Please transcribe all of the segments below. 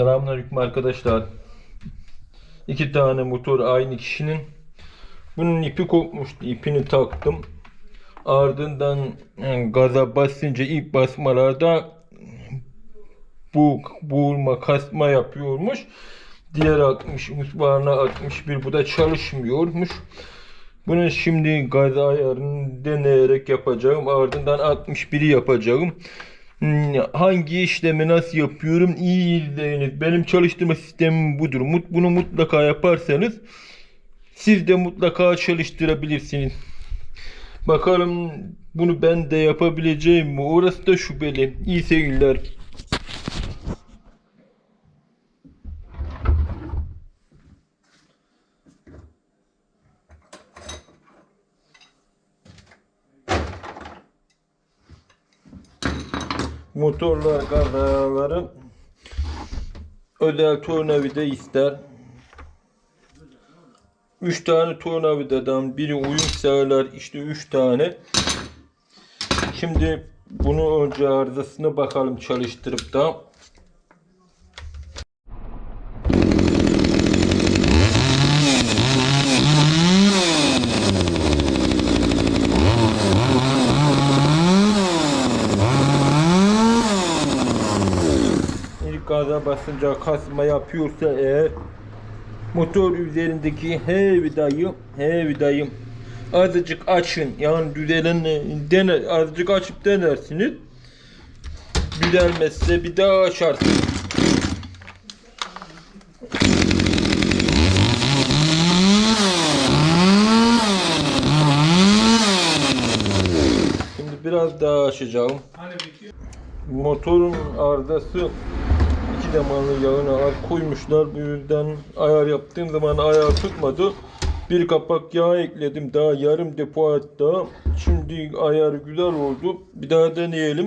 Selamünaleyküm arkadaşlar. İki tane motor aynı kişinin. Bunun ipi kopmuştu. İpini taktım. Ardından e, gaza basınca ilk basmalarda bu boğulma kasma yapıyormuş. Diğer 60 musbarına 61 bu da çalışmıyormuş. Bunun şimdi gaz ayarını deneyerek yapacağım. Ardından 61'i yapacağım. Hmm, Hangi işlemi nasıl yapıyorum iyi izleyiniz. Benim çalıştırma sistemim budur. Bunu mutlaka yaparsanız siz de mutlaka çalıştırabilirsiniz. Bakalım bunu ben de yapabileceğim mi? Orası da şüpheli. İyi seyirler. Motorlar kazaları özel tornavida ister. 3 tane tornavidadan biri uyum sağlar işte 3 tane. Şimdi bunu önce arızasına bakalım çalıştırıp da. İlk gaza basınca kasma yapıyorsa eğer motor üzerindeki her vidayı her vidayı azıcık açın yani düzelen dene azıcık açıp denersiniz. Düzelmezse bir daha açarsınız şimdi biraz daha açacağım. Motorun ardası iki zamanlı yağına az koymuşlar. Bu yüzden ayar yaptığım zaman ayar tutmadı. Bir kapak yağ ekledim. Daha yarım depo hatta. Şimdi ayar güzel oldu. Bir daha deneyelim.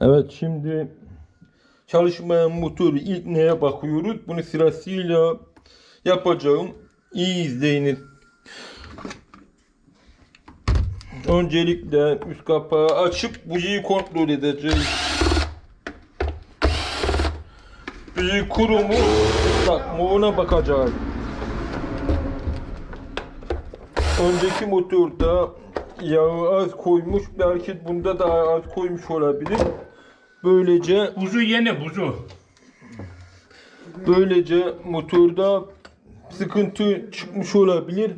Evet şimdi çalışmayan motoru ilk neye bakıyoruz? Bunu sırasıyla yapacağım. İyi izleyiniz. Öncelikle üst kapağı açıp bujiyi kontrol edeceğiz. Buji kuru mu ıslak bakacağız. Önceki motorda yağı az koymuş. Belki bunda da az koymuş olabilir. Böylece Buzu yeni buzu. böylece motorda sıkıntı çıkmış olabilir.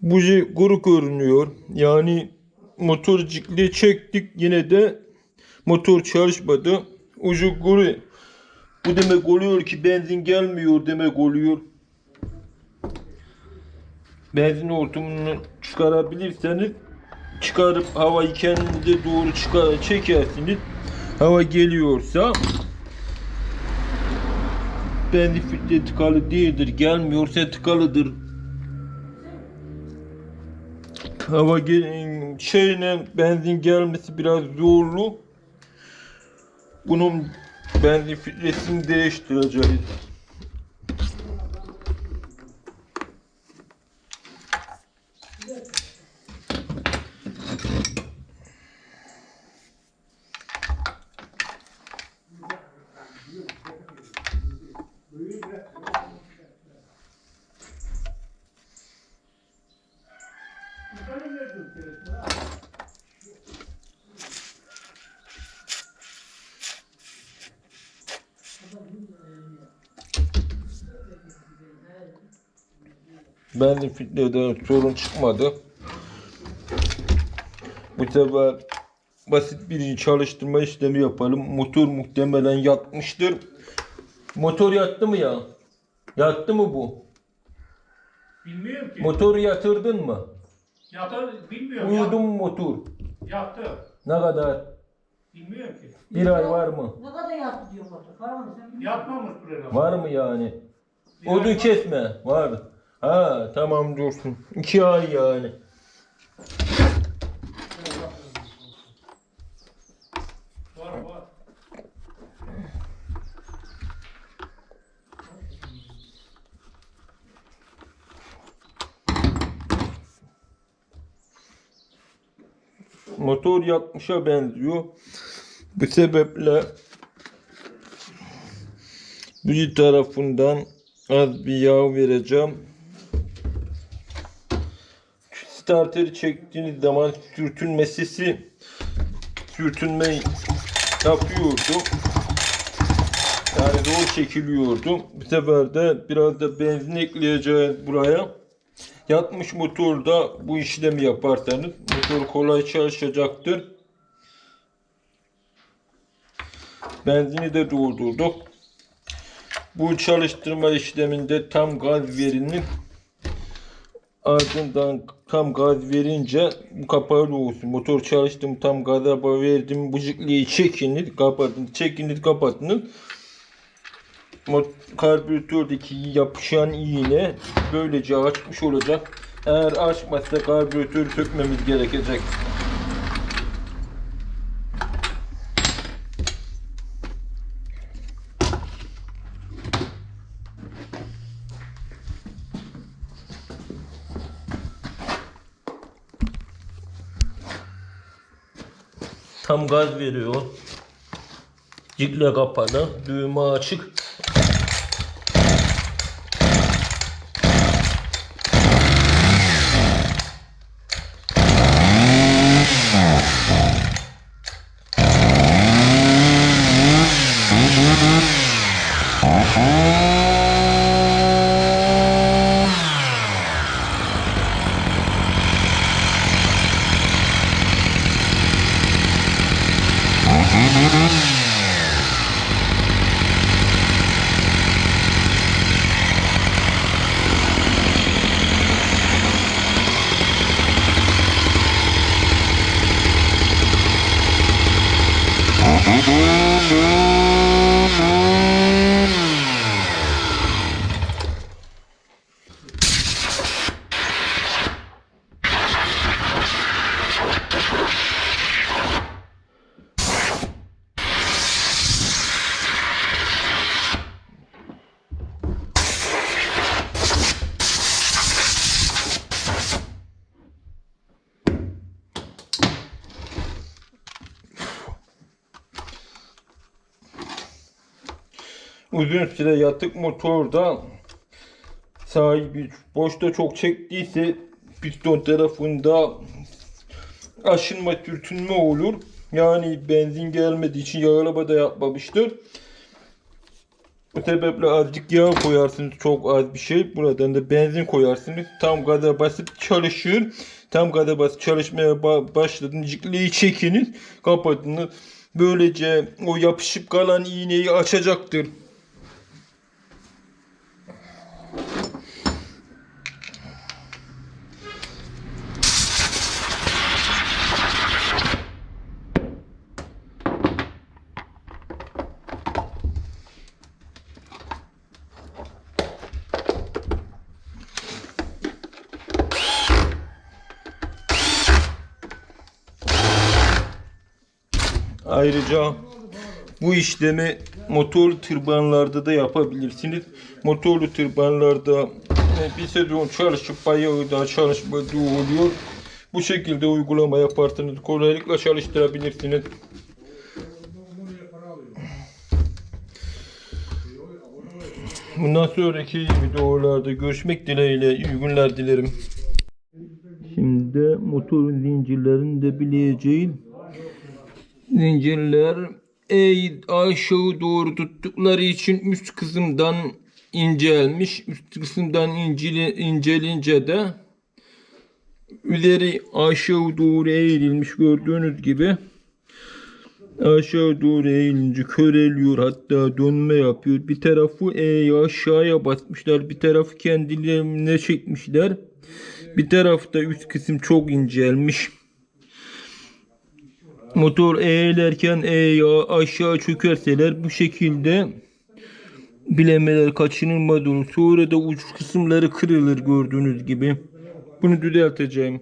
Buji kuru görünüyor. Yani motorcikli çektik yine de motor çalışmadı. Ucu kuru. Bu demek oluyor ki benzin gelmiyor demek oluyor. Benzin hortumunu çıkarabilirseniz çıkarıp havayı kendinize doğru çıkar çekersiniz. Hava geliyorsa benzin filtre tıkalı değildir. Gelmiyorsa tıkalıdır. Hava gel şeyine benzin gelmesi biraz zorlu. Bunun benzin filtresini değiştireceğiz. Benzin filtrede sorun çıkmadı. Bu sefer basit bir çalıştırma işlemi yapalım. Motor muhtemelen yatmıştır. Motor yattı mı ya? Yattı mı bu? Bilmiyorum ki. Motoru yatırdın mı? Yattı bilmiyorum. Uyudu mu motor? Yattı. Ne kadar? Bilmiyorum ki. Bir ay var mı? Ne kadar yattı diyor motor. Karaman sen bilmiyorsun. Yatmamış buraya. Var mı yani? Odun var. kesme. Var. Ha tamam dursun. İki ay yani. Motor yakmışa benziyor. Bu sebeple bir tarafından az bir yağ vereceğim. Starteri çektiğiniz zaman sürtünme sesi sürtünme yapıyordu. Yani zor çekiliyordu. Bu sefer de biraz da benzin ekleyeceğiz buraya. Yatmış motorda bu işlemi yaparsanız motor kolay çalışacaktır. Benzini de doldurduk. Bu çalıştırma işleminde tam gaz verilir. Ardından tam gaz verince bu kapalı olsun. Motor çalıştım tam gaza verdim. Bıcıklıyı çekiniz, kapatın, çekiniz, kapatınız. Mot- karbüratördeki yapışan iğne böylece açmış olacak. Eğer açmazsa karbüratörü sökmemiz gerekecek. Tam gaz veriyor. Cikle kapalı, düğme açık. Uzun süre yatık motorda sahibi boşta çok çektiyse piston tarafında aşınma sürtünme olur. Yani benzin gelmediği için yağlama da yapmamıştır. Bu sebeple azıcık yağ koyarsınız çok az bir şey. Buradan da benzin koyarsınız. Tam gaza basıp çalışır. Tam gaza basıp çalışmaya ba- başladığında cikleyi çekiniz. Kapatınız. Böylece o yapışıp kalan iğneyi açacaktır. Ayrıca bu işlemi motor tırbanlarda da yapabilirsiniz. Motorlu tırbanlarda e, bir sezon çalışıp bayağı da çalışmadığı oluyor. Bu şekilde uygulama yaparsanız kolaylıkla çalıştırabilirsiniz. Bundan sonraki videolarda görüşmek dileğiyle iyi günler dilerim. Şimdi motorun zincirlerini de bileceğiz. Zincirler eğ aşağı doğru tuttukları için üst kısımdan incelmiş. Üst kısımdan inceli, incelince de ileri aşağı doğru eğilmiş gördüğünüz gibi. Aşağı doğru eğilince köreliyor hatta dönme yapıyor. Bir tarafı E'yi aşağıya basmışlar. Bir tarafı kendilerine çekmişler. Bir tarafta üst kısım çok incelmiş. Motor eğilerken eğe aşağı çökerseler bu şekilde bilemeler kaçınılmadan sonra da uç kısımları kırılır gördüğünüz gibi. Bunu düzelteceğim.